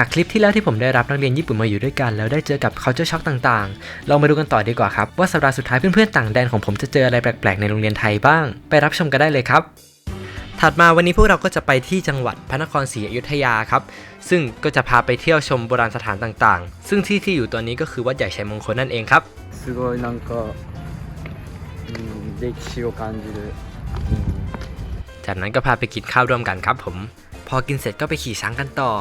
จากคลิปที่แล้วที่ผมได้รับนักเรียนญี่ปุ่นมาอยู่ด้วยกัน แล้วได้เจอกับ culture shock ต่างๆ ลองมาดูกันต่อดีกว่าครับ ว่าสัปดาห์สุดท้ายเพื่อนๆต่างแดนของผมจะเจออะไรแปลกๆในโรงเรียนไทยบ้าง ไปรับชมกันได้เลยครับ ถัดมาวันนี้พวกเราก็จะไปที่จังหวัดพระนครศรีอยุธยาครับ ซึ่งก็จะพาไปเที่ยวชมโบราณสถานต่างๆ ซึ่งที่ที่อยู่ตอนนี้ก็คือวัดใหญ่ชัยมงคลนั่นเองครับすごいなんか歴史を感じるจากนั้นก็พาไปกินข้าวร่วมกันครับผม พอกินเสร็จก็ไปขี่ช้างกันต่อ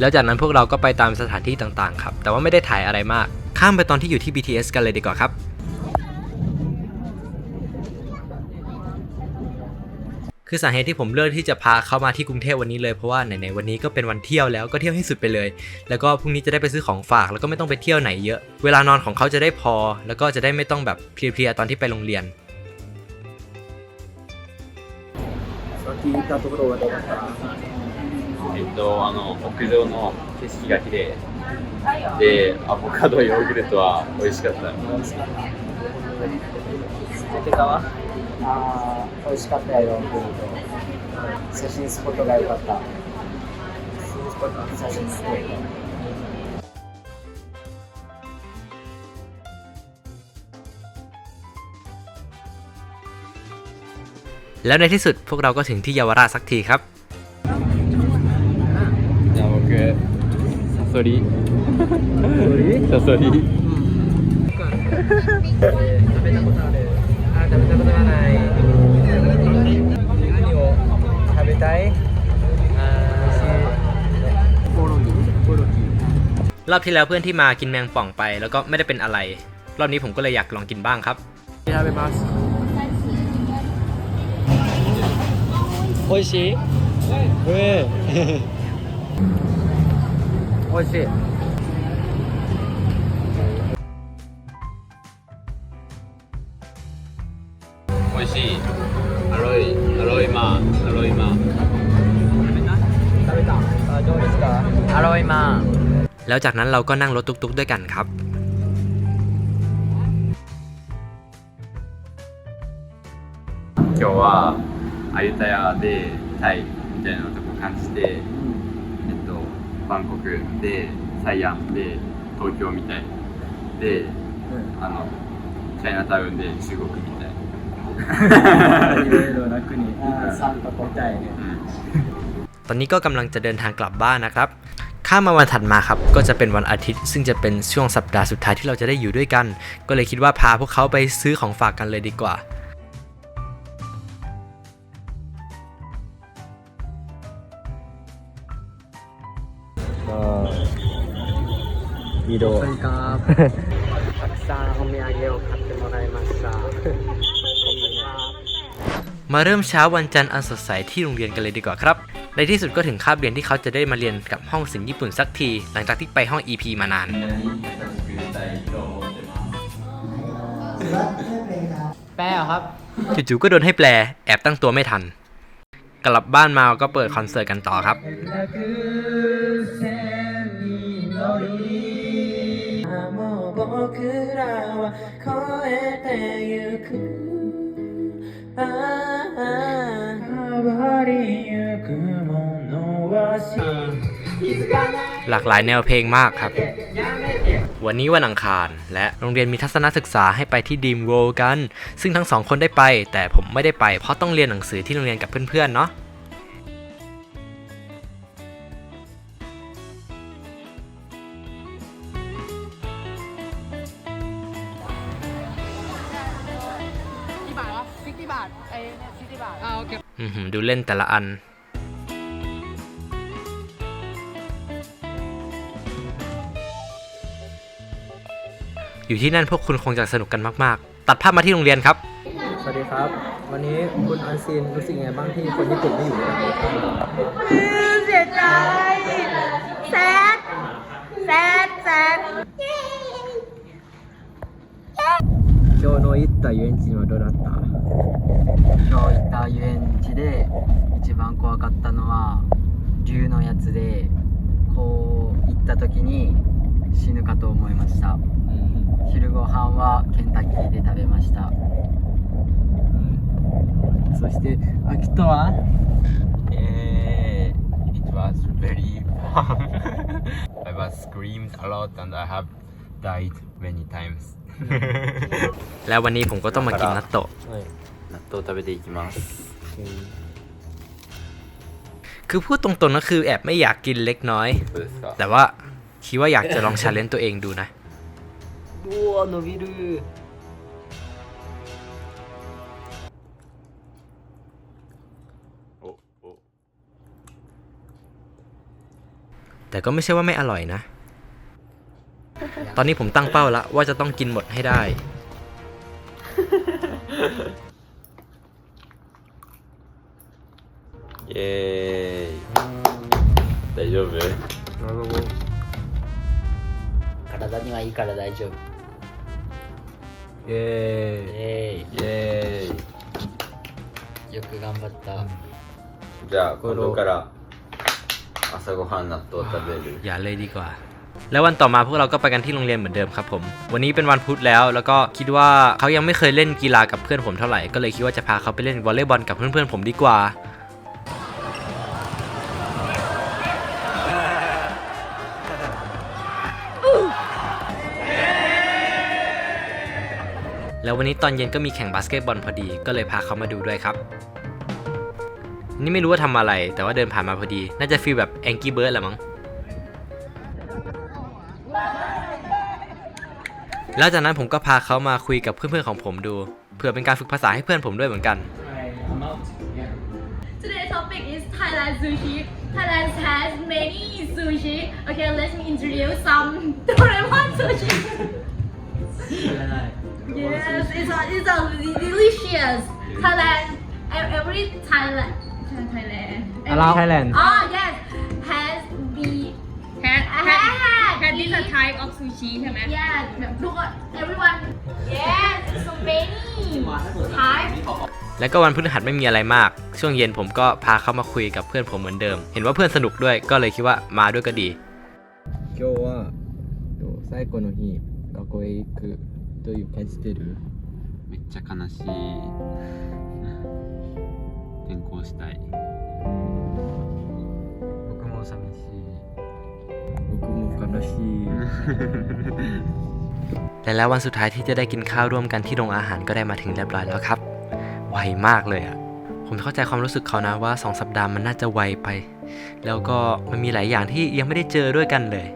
แล้วจากนั้นพวกเราก็ไปตามสถานที่ต่างๆครับ แต่ว่าไม่ได้ถ่ายอะไรมาก ข้ามไปตอนที่อยู่ที่ BTS กันเลยดีกว่าครับคือสาเหตุที่ผมเลือกที่จะพาเขามาที่กรุงเทพวันนี้เลยเพราะว่าไหนๆวันนี้ก็เป็นวันเที่ยวแล้วก็เที่ยวให้สุดไปเลย แล้วก็พรุ่งนี้จะได้ไปซื้อของฝากแล้วก็ไม่ต้องไปเที่ยวไหนเยอะ เวลานอนของเขาจะได้พอ แล้วก็จะได้ไม่ต้องแบบเพลียๆตอนที่ไปโรงเรียนสวัสดีครับทุกคน えっと、あの屋上の景色が綺麗でアボカドヨーグルトは美味しかった武田はあ美味しかったよヨーグルト写真スポットが良かった写真スポットแล้วในที่สุดพวกเราก็ถึงที่เยาวราชสักทีครับ โซดีโซโซดีรอบที่แล้วเพื่อนที่มากินแมงป่องไป แล้วก็ไม่ได้เป็นอะไร รอบนี้ผมก็เลยอยากลองกินบ้างครับนี่ครัสิเฮ้ いええ美味しい美味しい。アロイ、アロイマー、アロイマー。食べたあどうですかアロイマン แล้วจากนั้นเราก็นั่งรถตุ๊กๆด้วยกันครับ 今日はアユタヤでタイみたいなとこ感じて、えっと、 バンコクでサイアムで東京みたいであのチャイナタウンで中国みたい、いろいろ楽に3カ国みたいね うん ตอนนี้ก็กำลังจะเดินทางกลับบ้านนะครับ ข้ามมาวันถัดมาครับ ก็จะเป็นวันอาทิตย์ ซึ่งจะเป็นช่วงสัปดาห์สุดท้ายที่เราจะได้อยู่ด้วยกัน ก็เลยคิดว่าพาพวกเขาไปซื้อของฝากกันเลยดีกว่า 移動たくさんお土産を買ってもらいました มาเริ่มเช้าวันจันทร์อันสดใสที่โรงเรียนกันเลยดีกว่าครับ ในที่สุดก็ถึงคาบเรียนที่เขาจะได้มาเรียนกับห้องศิลป์ญี่ปุ่นสักที หลังจากที่ไปห้อง EP มานาน แป้เหรอครับ จู่ๆก็โดนให้แปล แอบตั้งตัวไม่ทัน กลับบ้านมาก็เปิดคอนเสิร์ตกันต่อครับ もう 僕らは越えてゆくああ変わりゆくものは気づかない หลากหลายแนวเพลงมากครับ วันนี้วันอังคาร และโรงเรียนมีทัศนศึกษาให้ไปที่ดีมโวกัน ซึ่งทั้งสองคนได้ไป แต่ผมไม่ได้ไปเพราะต้องเรียนหนังสือที่โรงเรียนกับเพื่อนๆ เนาะ ซิาร์อเก็ดูเล่นแต่ละอัน อยู่ที่นั่นพวกคุณคงจะสนุกกันมาก ๆ ตัดภาพมาที่โรงเรียนครับ สวัสดีครับ วันนี้คุณอันซีนรู้สึกยังไงบ้างที่คนญี่ปุ่นไม่อยู่ในประเทศไทยเสียใจแซดแซดแซด今日นจัた遊園地はどうだった今日行った遊園地で一番怖かったのは竜のやつでこうった時に死ぬかと思いました。昼ご飯はケンタッキーで食べました。そして秋とは？Eh, it was very fun. I was screamed a lot and I have died many times. แล้ววันนี้ผมก็ต้องมากินนัตโตะ 納豆食べていきます。 คือพูดตรงๆก็คือแอบไม่อยากกินเล็กน้อย どうですか แต่ว่าคิดว่าอยากจะลองชาเลนจ์ตัวเองดูนะ うお伸びるおお แต่ก็ไม่ใช่ว่าไม่อร่อยนะ ต อนนี้ผมตั้งเป้าแล้วว่าจะต้องกินหมดให้ได้ イエーイ大丈夫体にはいいから大丈夫イエえーイイエーイーイよく頑張ったじゃあ今度から朝ごはん納豆食べる อย่าเลยดีกว่า แล้ววันต่อมาพวกเราก็ไปกันที่โรงเรียนเหมือนเดิมครับผม วันนี้เป็นวันพุธแล้ว แล้วก็คิดว่าเขายังไม่เคยเล่นกีฬากับเพื่อนผมเท่าไหร่ ก็เลยคิดว่าจะพาเขาไปเล่นวอลเลย์บอลกับเพื่อนๆผมดีกว่า แล้ววันนี้ตอนเย็นก็มีแข่งบาสเกตบอลพอดี ก็เลยพาเขามาดูด้วยครับ นี่ไม่รู้ว่าทำอะไร แต่ว่าเดินผ่านมาพอดี น่าจะฟีลแบบแองกี้เบิร์ดแหละมั้ง แล้วจากนั้นผมก็พาเขามาคุยกับเพื่อนๆของผมดูเพื่อเป็นการฝึกภาษาให้เพื่อนผมด้วยเหมือนกัน Today's topic is Thailand sushi. Thailand has many sushi. Okay, let me introduce some Doraemon sushi. yes, it's a, it's a delicious. Thailand, e- every Thailand, Thailand. Allow Thailand Oh yes, has the Had, had had this a type of sushi ใช่ไหม Yeah, look at everyone. Yes, so many types. แล้วก็วันพฤหัสไม่มีอะไรมาก ช่วงเย็นผมก็พาเขามาคุยกับเพื่อนผมเหมือนเดิม เห็นว่าเพื่อนสนุกด้วย ก็เลยคิดว่ามาด้วยก็ดี 今日はと最後の日学校へ行くという感じてるめっちゃ悲しい転校したい นาที และแล้ววันสุดท้ายที่จะได้กินข้าวร่วมกันที่โรงอาหารก็ได้มาถึงเรียบร้อยแล้วครับ ไวมากเลยอะผมเข้าใจความรู้สึกเขานะว่า 2 สัปดาห์มันน่าจะไวไป แล้วก็มันมีหลายอย่างที่ยังไม่ได้เจอด้วยกันเลย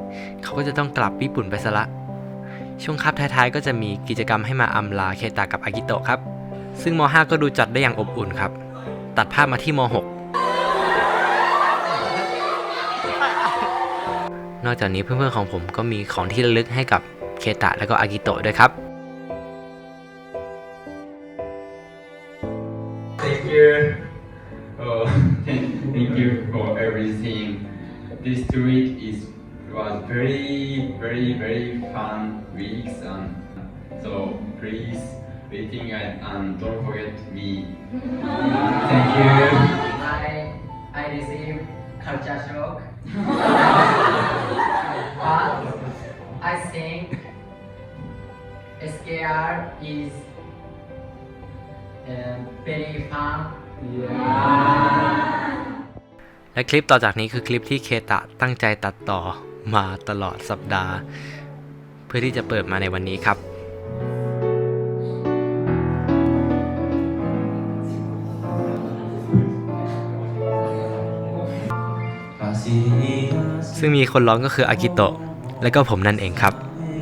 เขาก็จะต้องกลับญี่ปุ่นไปซะละ ช่วงคับท้ายๆ ก็จะมีกิจกรรมให้มาอำลาเคตากับอากิโตะครับ ซึ่งม .5 ก็ดูจัดได้อย่างอบอุ่นครับ ตัดภาพมาที่ม .6 นอกจากนี้เพื่อนๆของผมก็มีของที่ระลึกให้กับเคตะและก็อากิโตะด้วยครับ Thank you. Oh, thank you for everything. This two week is was very, very, very fun weeks, and so please waiting and, and don't forget me. Thank you. I I receive culture shock but I think SKR is um, very fun และคลิปต่อจากนี้คือคลิปที่เคตะตั้งใจตัดต่อมาตลอดสัปดาห์ เพื่อที่จะเปิดมาในวันนี้ครับ ซึ่งมีคนร้องก็คืออากิโตะ และก็ผมนั่นเองครับ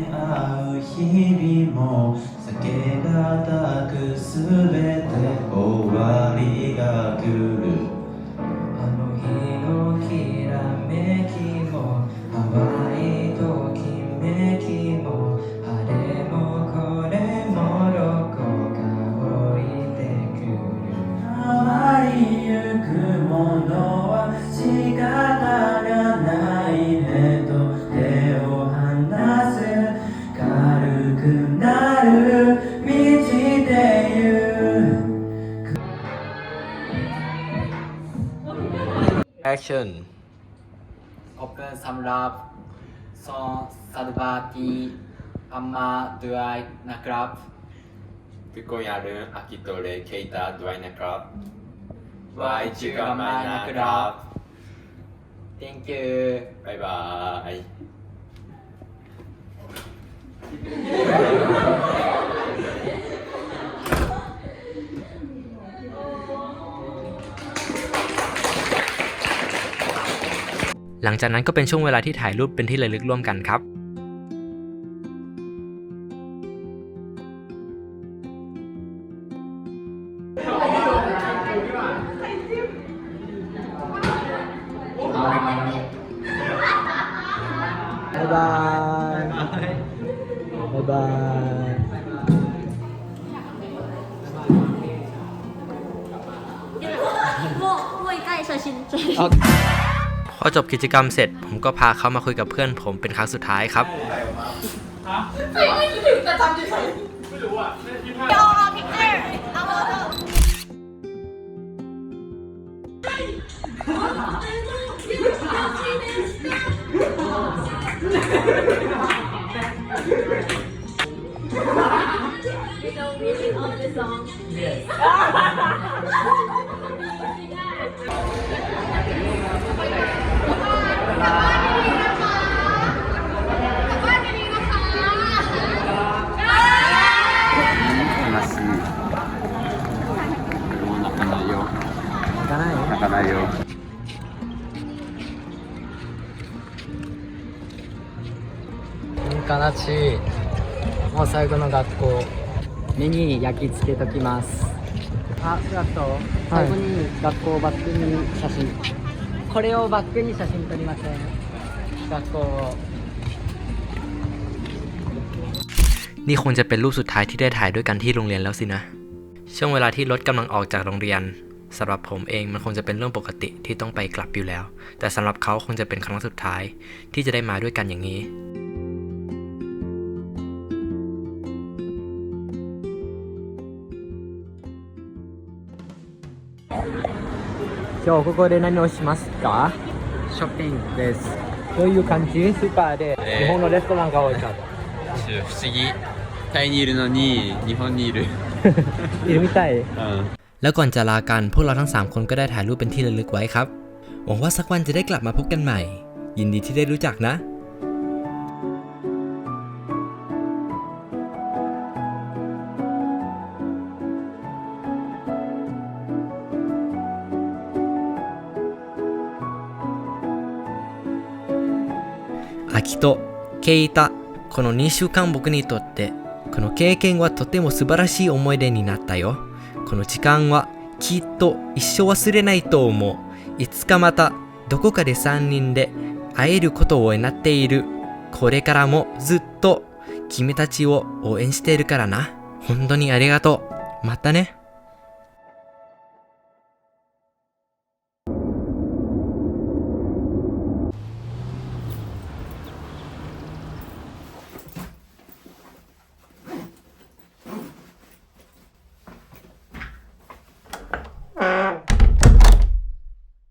会う日々も避けがたくすべて終わりが来る อย่าลืมอากิโตเรเคตาด้วยนะครับไว้เจอกันใหม่นะครับ Thank you บ๊ายบา ลังจากนั้นก็เป็นช่วงเวลาที่ถ่ายรูปเป็นที่ระลึกร่วมกันครับ บ๊ายบายบ๊ายบาย 我我盖小心这 พ พอจบกิจกรรมเสร็จ ผมก็พาเขามาคุยกับเพื่อนผมเป็นครั้งสุดท้ายครับ ไม่รู้อะโยเพาเ悲しいもう最後の学校目に焼き付けと。きますあフラット最後に学校をバックに写真、これをバックに写真撮りません学校を นี่คงจะเป็นรูปสุดท้ายที่ได้ถ่ายด้วยกันที่โรงเรียนแล้วสินะ ช่วงเวลาที่รถกำลังออกจากโรงเรียนสำหรับผมเองมันคงจะเป็นเรื่องปกติที่ต้องไปกลับอยู่แล้ว แต่สำหรับเขาคงจะเป็นครั้งสุดท้าย ที่จะได้มาด้วยกันอย่างนี้ 今日ここで何をしますかショッピングですどういう感じスーパーで日本のレストランが多いか、えー、不思議タイにいるのに日本にいるいるみたい、うん、แล้วก่อนจะลากันพวกเราทั้ง 3 คนก็ได้ถ่ายรูปเป็นที่ระลึกไว้ครับ หวังว่าสักวันจะได้กลับมาพบกันใหม่ ยินดีที่ได้รู้จักนะ 秋とケイタこの2週間僕にとってこの経験はとても素晴らしい思い出になったよ。この時間はきっと一生忘れないと思う。いつかまたどこかで3人で会えることを祈っている。これからもずっと君たちを応援しているからな。本当にありがとう。またね。